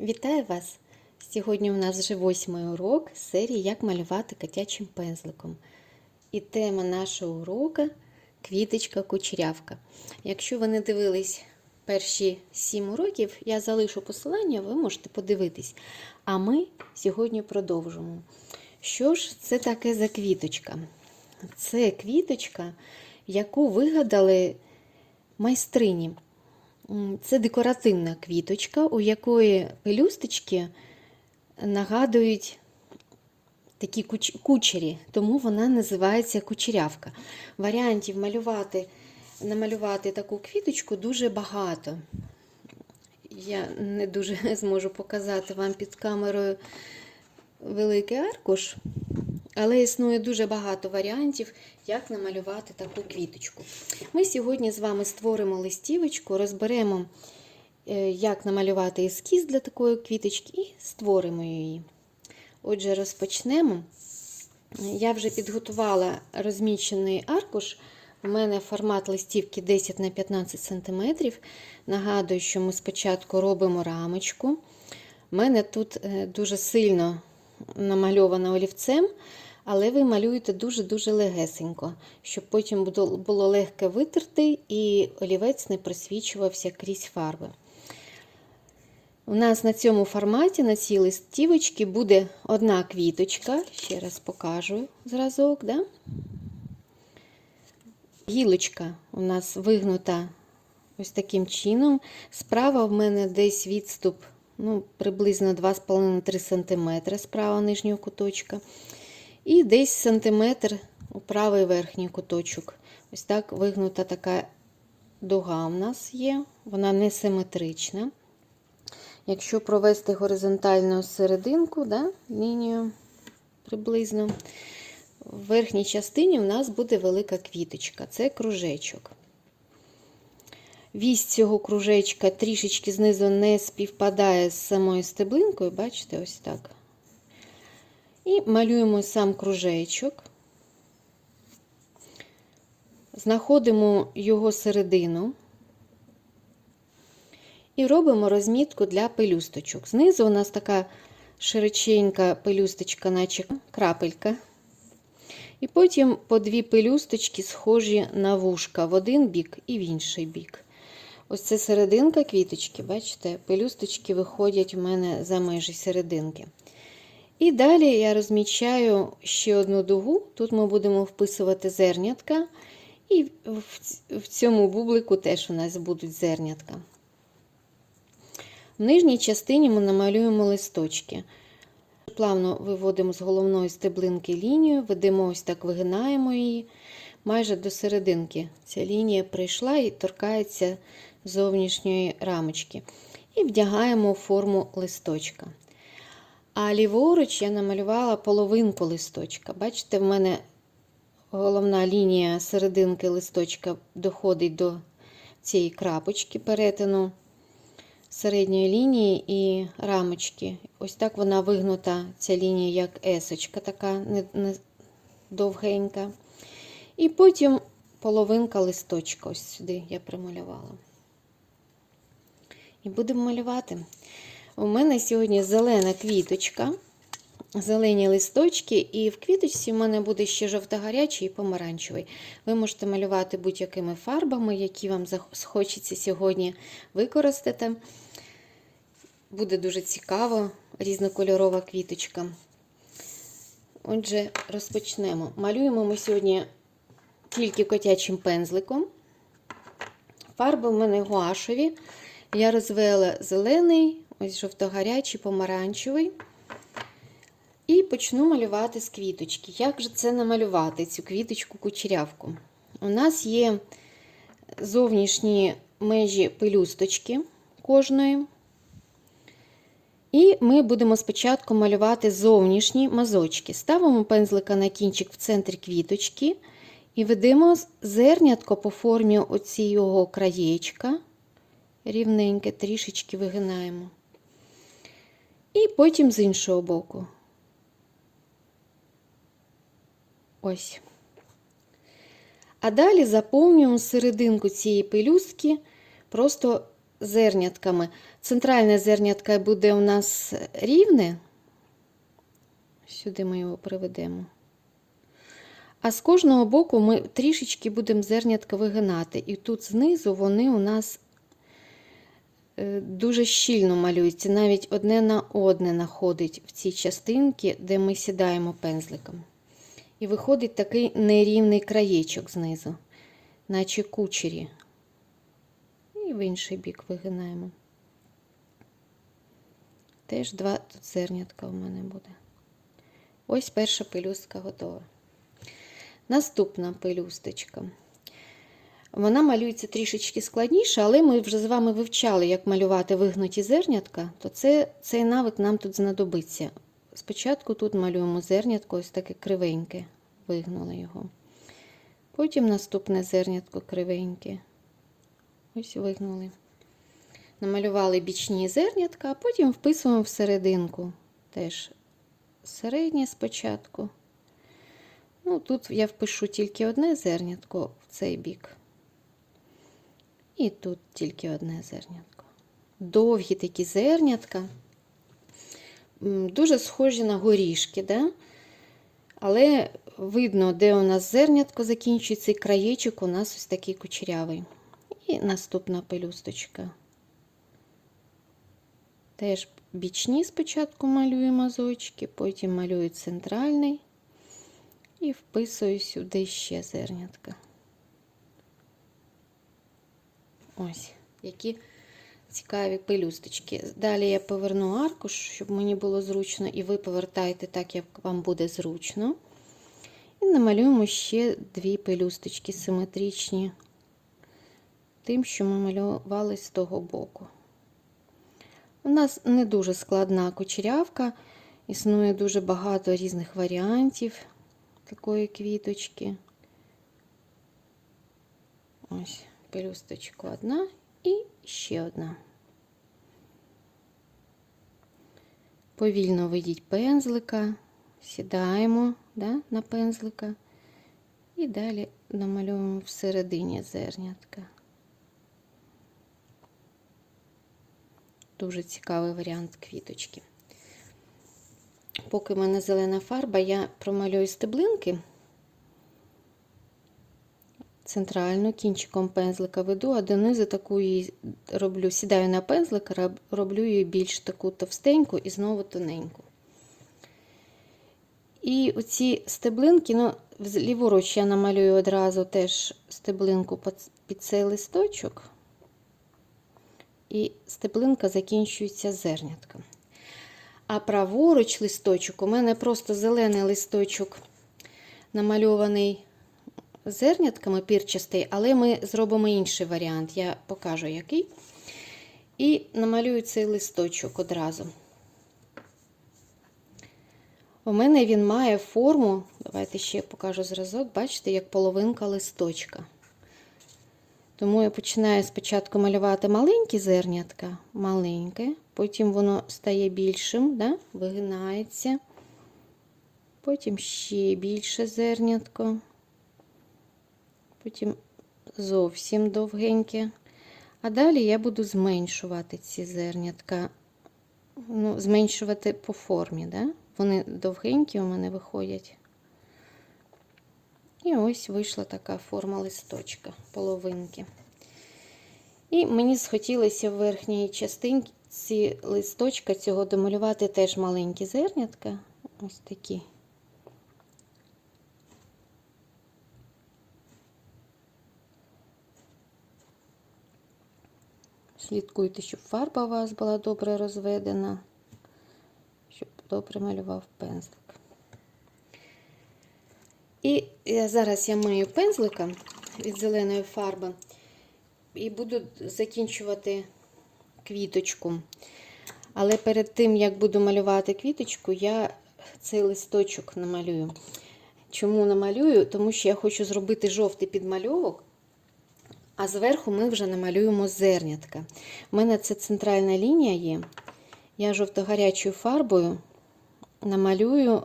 Вітаю вас! Сьогодні у нас вже восьмий урок серії Як малювати котячим пензликом. І тема нашого уроку квіточка кучерявка. Якщо ви не дивились перші сім уроків, я залишу посилання, ви можете подивитись. А ми сьогодні продовжимо. Що ж це таке за квіточка? Це квіточка, яку вигадали майстрині. Це декоративна квіточка, у якої пелюсточки нагадують такі куч- кучері, тому вона називається кучерявка. Варіантів малювати, намалювати таку квіточку дуже багато. Я не дуже зможу показати вам під камерою великий аркуш, але існує дуже багато варіантів, як намалювати таку квіточку. Ми сьогодні з вами створимо листівочку, розберемо, е, як намалювати ескіз для такої квіточки і створимо її. Отже, розпочнемо. Я вже підготувала розмічений аркуш. У мене формат листівки 10 на 15 см. Нагадую, що ми спочатку робимо рамочку. У мене тут е, дуже сильно намальовано олівцем, але ви малюєте дуже-дуже легесенько, щоб потім було легке витерти і олівець не просвічувався крізь фарби. У нас на цьому форматі, на цій листівочці, буде одна квіточка. Ще раз покажу зразок. Да? Гілочка у нас вигнута ось таким чином. Справа в мене десь відступ ну, приблизно 2,5-3 см справа нижнього куточка. І десь сантиметр у правий верхній куточок. Ось так вигнута така дуга у нас є, вона не симетрична. Якщо провести горизонтальну серединку, да, лінію приблизно, в верхній частині у нас буде велика квіточка, це кружечок. Вісь цього кружечка трішечки знизу не співпадає з самою стеблинкою, бачите, ось так. І малюємо сам кружечок, знаходимо його середину і робимо розмітку для пелюсточок. Знизу у нас така широченька пелюсточка, наче крапелька. І потім по дві пелюсточки схожі на вушка в один бік і в інший бік. Ось це серединка квіточки, бачите, пелюсточки виходять у мене за межі серединки. І далі я розмічаю ще одну дугу. Тут ми будемо вписувати зернятка, і в цьому бублику теж у нас будуть зернятка. В нижній частині ми намалюємо листочки. Плавно виводимо з головної стеблинки лінію, ведемо ось так, вигинаємо її майже до серединки. Ця лінія прийшла і торкається зовнішньої рамочки. І вдягаємо форму листочка. А ліворуч я намалювала половинку листочка. Бачите, в мене головна лінія серединки листочка доходить до цієї крапочки перетину середньої лінії і рамочки. Ось так вона вигнута, ця лінія, як есочка, така не, довгенька. І потім половинка листочка. Ось сюди я прималювала. І будемо малювати. У мене сьогодні зелена квіточка, зелені листочки, і в квіточці в мене буде ще жовто-гарячий і помаранчевий. Ви можете малювати будь-якими фарбами, які вам схочеться сьогодні використати. Буде дуже цікаво, різнокольорова квіточка. Отже, розпочнемо. Малюємо ми сьогодні тільки котячим пензликом. Фарби в мене гуашеві. Я розвела зелений, ось жовто-гарячий, помаранчевий. І почну малювати з квіточки. Як же це намалювати, цю квіточку-кучерявку? У нас є зовнішні межі пелюсточки кожної. І ми будемо спочатку малювати зовнішні мазочки. Ставимо пензлика на кінчик в центрі квіточки і ведемо зернятко по формі оцього краєчка. Рівненьке, трішечки вигинаємо. Потім з іншого боку. Ось. А далі заповнюємо серединку цієї пелюстки просто зернятками. Центральне зернятка буде у нас рівне. Сюди ми його приведемо. А з кожного боку ми трішечки будемо зернятка вигинати. І тут знизу вони у нас дуже щільно малюються, навіть одне на одне находить в цій частинці, де ми сідаємо пензликом. І виходить такий нерівний краєчок знизу, наче кучері. І в інший бік вигинаємо. Теж два тут зернятка у мене буде. Ось перша пелюстка готова. Наступна пелюсточка. Вона малюється трішечки складніше, але ми вже з вами вивчали, як малювати вигнуті зернятка, то це, цей навик нам тут знадобиться. Спочатку тут малюємо зернятко, ось таке кривеньке, вигнули його. Потім наступне зернятко кривеньке. Ось вигнули. Намалювали бічні зернятка, а потім вписуємо всерединку. Теж середнє спочатку. Ну, тут я впишу тільки одне зернятко в цей бік. І тут тільки одне зернятко. Довгі такі зернятка. Дуже схожі на горішки, да? але видно, де у нас зернятко закінчується, і краєчок у нас ось такий кучерявий. І наступна пелюсточка. Теж бічні спочатку малюю мазочки, потім малюю центральний і вписую сюди ще зернятка. Ось, які цікаві пелюсточки. Далі я поверну аркуш, щоб мені було зручно, і ви повертаєте так, як вам буде зручно. І намалюємо ще дві пелюсточки симетричні, тим, що ми малювали з того боку. У нас не дуже складна кучерявка, існує дуже багато різних варіантів такої квіточки. Ось, пелюсточка одна і ще одна. Повільно ведіть пензлика, сідаємо да, на пензлика і далі намалюємо всередині зернятка. Дуже цікавий варіант квіточки. Поки в мене зелена фарба, я промалюю стеблинки. Центральну кінчиком пензлика веду, а донизу таку її роблю, сідаю на пензлика, роблю її більш таку товстеньку і знову тоненьку. І оці стеблинки, ну, ліворуч я намалюю одразу теж стеблинку під цей листочок, і стеблинка закінчується зернятком. А праворуч листочок, у мене просто зелений листочок намальований зернятками пірчастий, але ми зробимо інший варіант. Я покажу який. І намалюю цей листочок одразу. У мене він має форму, давайте ще покажу зразок, бачите, як половинка листочка. Тому я починаю спочатку малювати маленькі зернятка, маленьке, потім воно стає більшим, да? вигинається, потім ще більше зернятко, потім зовсім довгеньке. А далі я буду зменшувати ці зернятка, ну, зменшувати по формі. Да? Вони довгенькі у мене виходять. І ось вийшла така форма листочка, половинки. І мені схотілося в верхній частинці листочка цього домалювати теж маленькі зернятка. Ось такі. Слідкуйте, щоб фарба у вас була добре розведена, щоб добре малював пензлик. І зараз я мию пензлика від зеленої фарби і буду закінчувати квіточку. Але перед тим, як буду малювати квіточку, я цей листочок намалюю. Чому намалюю? Тому що я хочу зробити жовтий підмальовок, а зверху ми вже намалюємо зернятка. У мене це центральна лінія є. Я жовто-гарячою фарбою намалюю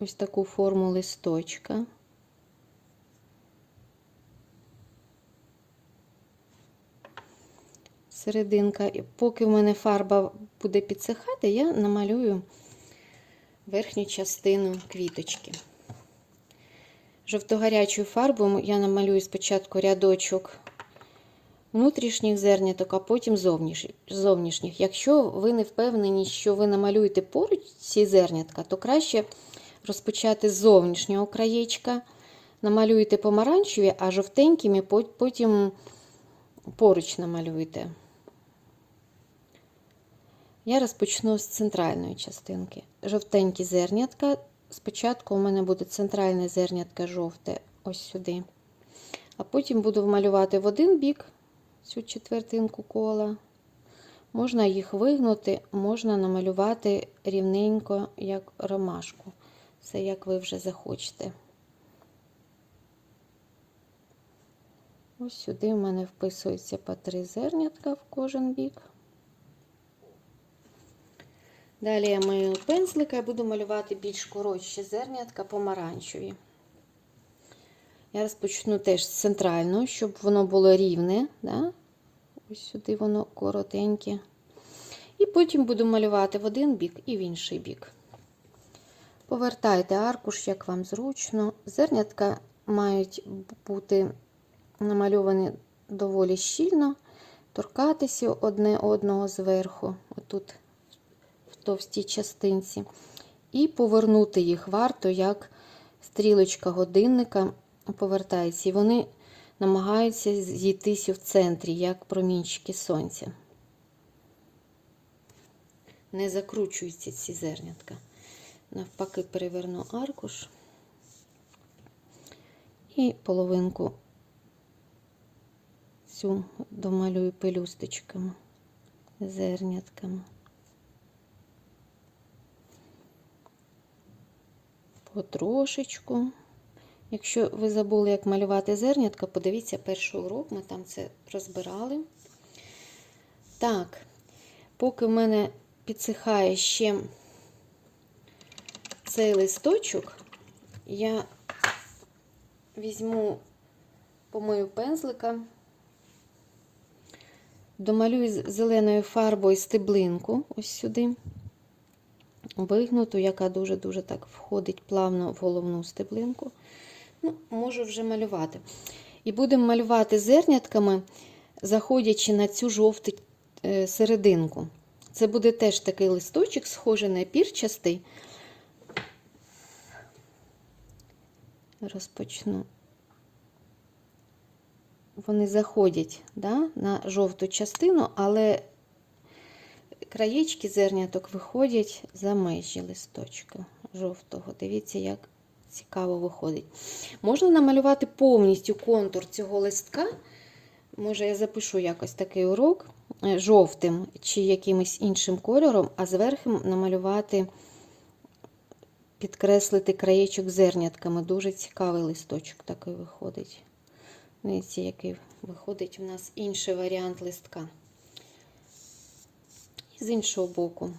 ось таку форму листочка. серединка. І поки в мене фарба буде підсихати, я намалюю верхню частину квіточки. Жовтогарячою фарбою я намалюю спочатку рядочок внутрішніх зерняток, а потім зовнішніх. Якщо ви не впевнені, що ви намалюєте поруч ці зернятка, то краще розпочати з зовнішнього краєчка, намалюєте помаранчеві, а жовтенькими потім поруч намалюєте. Я розпочну з центральної частинки. Жовтенькі зернятка. Спочатку у мене буде центральне зернятка жовте, ось сюди. А потім буду вмалювати в один бік цю четвертинку кола. Можна їх вигнути, можна намалювати рівненько, як ромашку. Це як ви вже захочете. Ось сюди в мене вписується по три зернятка в кожен бік. Далі я маю пензлика і буду малювати більш коротші зернятка помаранчеві. Я розпочну теж з центрального, щоб воно було рівне. Да? Ось сюди воно коротеньке. І потім буду малювати в один бік і в інший бік. Повертайте аркуш, як вам зручно. Зернятка мають бути намальовані доволі щільно, торкатися одне одного зверху, отут в товстій частинці, і повернути їх варто, як стрілочка годинника повертається. І вони намагаються зійтися в центрі, як промінчики сонця. Не закручуються ці зернятка. Навпаки, переверну аркуш і половинку цю домалюю пелюсточками, зернятками. Потрошечку. Якщо ви забули, як малювати зернятка, подивіться перший урок, ми там це розбирали. Так, поки в мене підсихає ще цей листочок, я візьму, помию пензлика, домалюю зеленою фарбою стеблинку ось сюди, вигнуту, яка дуже-дуже так входить плавно в головну стеблинку. Ну, можу вже малювати. І будемо малювати зернятками, заходячи на цю жовту е, серединку. Це буде теж такий листочок, схожий на пірчастий. Розпочну. Вони заходять да, на жовту частину, але краєчки зерняток виходять за межі листочка жовтого. Дивіться, як цікаво виходить. Можна намалювати повністю контур цього листка. Може, я запишу якось такий урок е, жовтим чи якимось іншим кольором, а зверху намалювати, підкреслити краєчок зернятками. Дуже цікавий листочок такий виходить. Дивіться, який виходить у нас інший варіант листка. І з іншого боку.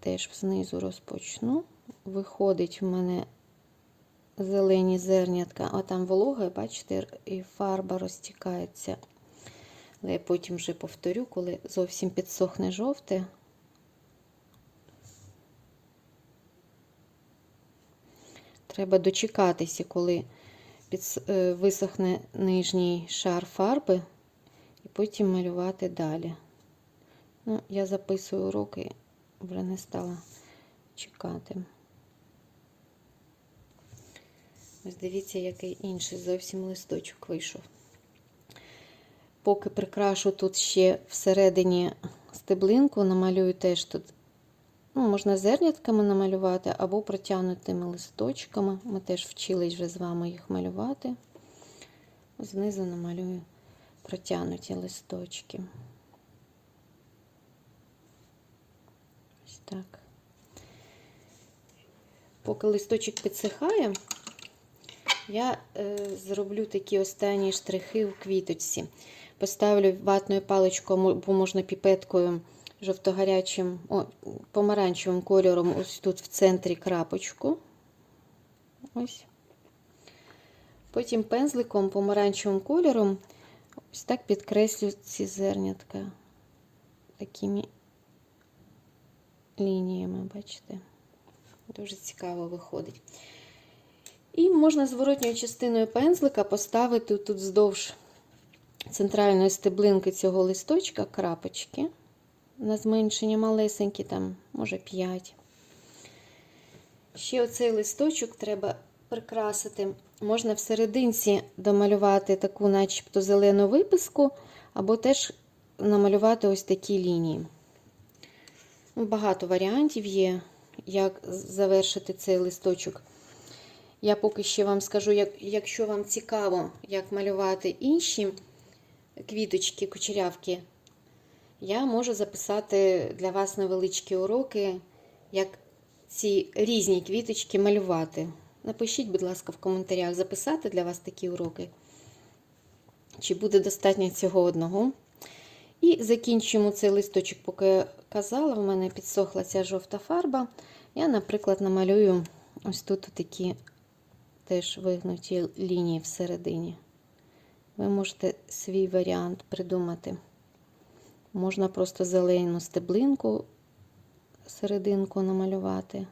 Теж знизу розпочну. Виходить в мене зелені зернятка, а там волога, бачите, і фарба розтікається. Але я потім вже повторю, коли зовсім підсохне жовте. Треба дочекатися, коли е, висохне нижній шар фарби, і потім малювати далі. Ну, я записую уроки, вже не стала чекати. Ось дивіться, який інший зовсім листочок вийшов. Поки прикрашу тут ще всередині стеблинку, намалюю теж тут, ну, можна зернятками намалювати або протягнутими листочками. Ми теж вчились вже з вами їх малювати. Знизу намалюю протягнуті листочки. Ось так. Поки листочок підсихає, я е, зроблю такі останні штрихи в квіточці. Поставлю ватною паличкою або можна піпеткою жовтогарячим, о, помаранчевим кольором, ось тут в центрі крапочку. Ось. Потім пензликом помаранчевим кольором ось так підкреслю ці зернятка такими лініями, бачите? Дуже цікаво виходить. І можна зворотньою частиною пензлика поставити тут вздовж центральної стеблинки цього листочка крапочки на зменшення малесенькі, там, може 5. Ще оцей листочок треба прикрасити. Можна всерединці домалювати таку, начебто, зелену виписку, або теж намалювати ось такі лінії. Ну, Багато варіантів є, як завершити цей листочок. Я поки ще вам скажу, як, якщо вам цікаво, як малювати інші квіточки, кучерявки, я можу записати для вас невеличкі уроки, як ці різні квіточки малювати. Напишіть, будь ласка, в коментарях записати для вас такі уроки. Чи буде достатньо цього одного. І закінчуємо цей листочок, поки я казала, в мене підсохла ця жовта фарба. Я, наприклад, намалюю ось тут такі теж вигнуті лінії всередині. Ви можете свій варіант придумати. Можна просто зелену стеблинку серединку намалювати.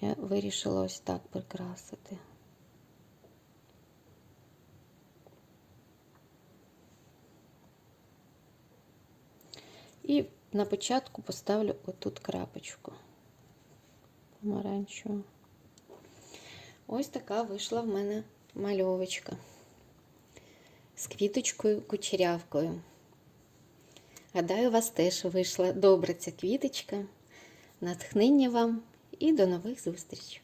Я вирішила ось так прикрасити. І на початку поставлю отут крапочку помаранчеву. Ось така вийшла в мене мальовочка з квіточкою кучерявкою. Гадаю, у вас теж вийшла добра ця квіточка. Натхнення вам і до нових зустрічей!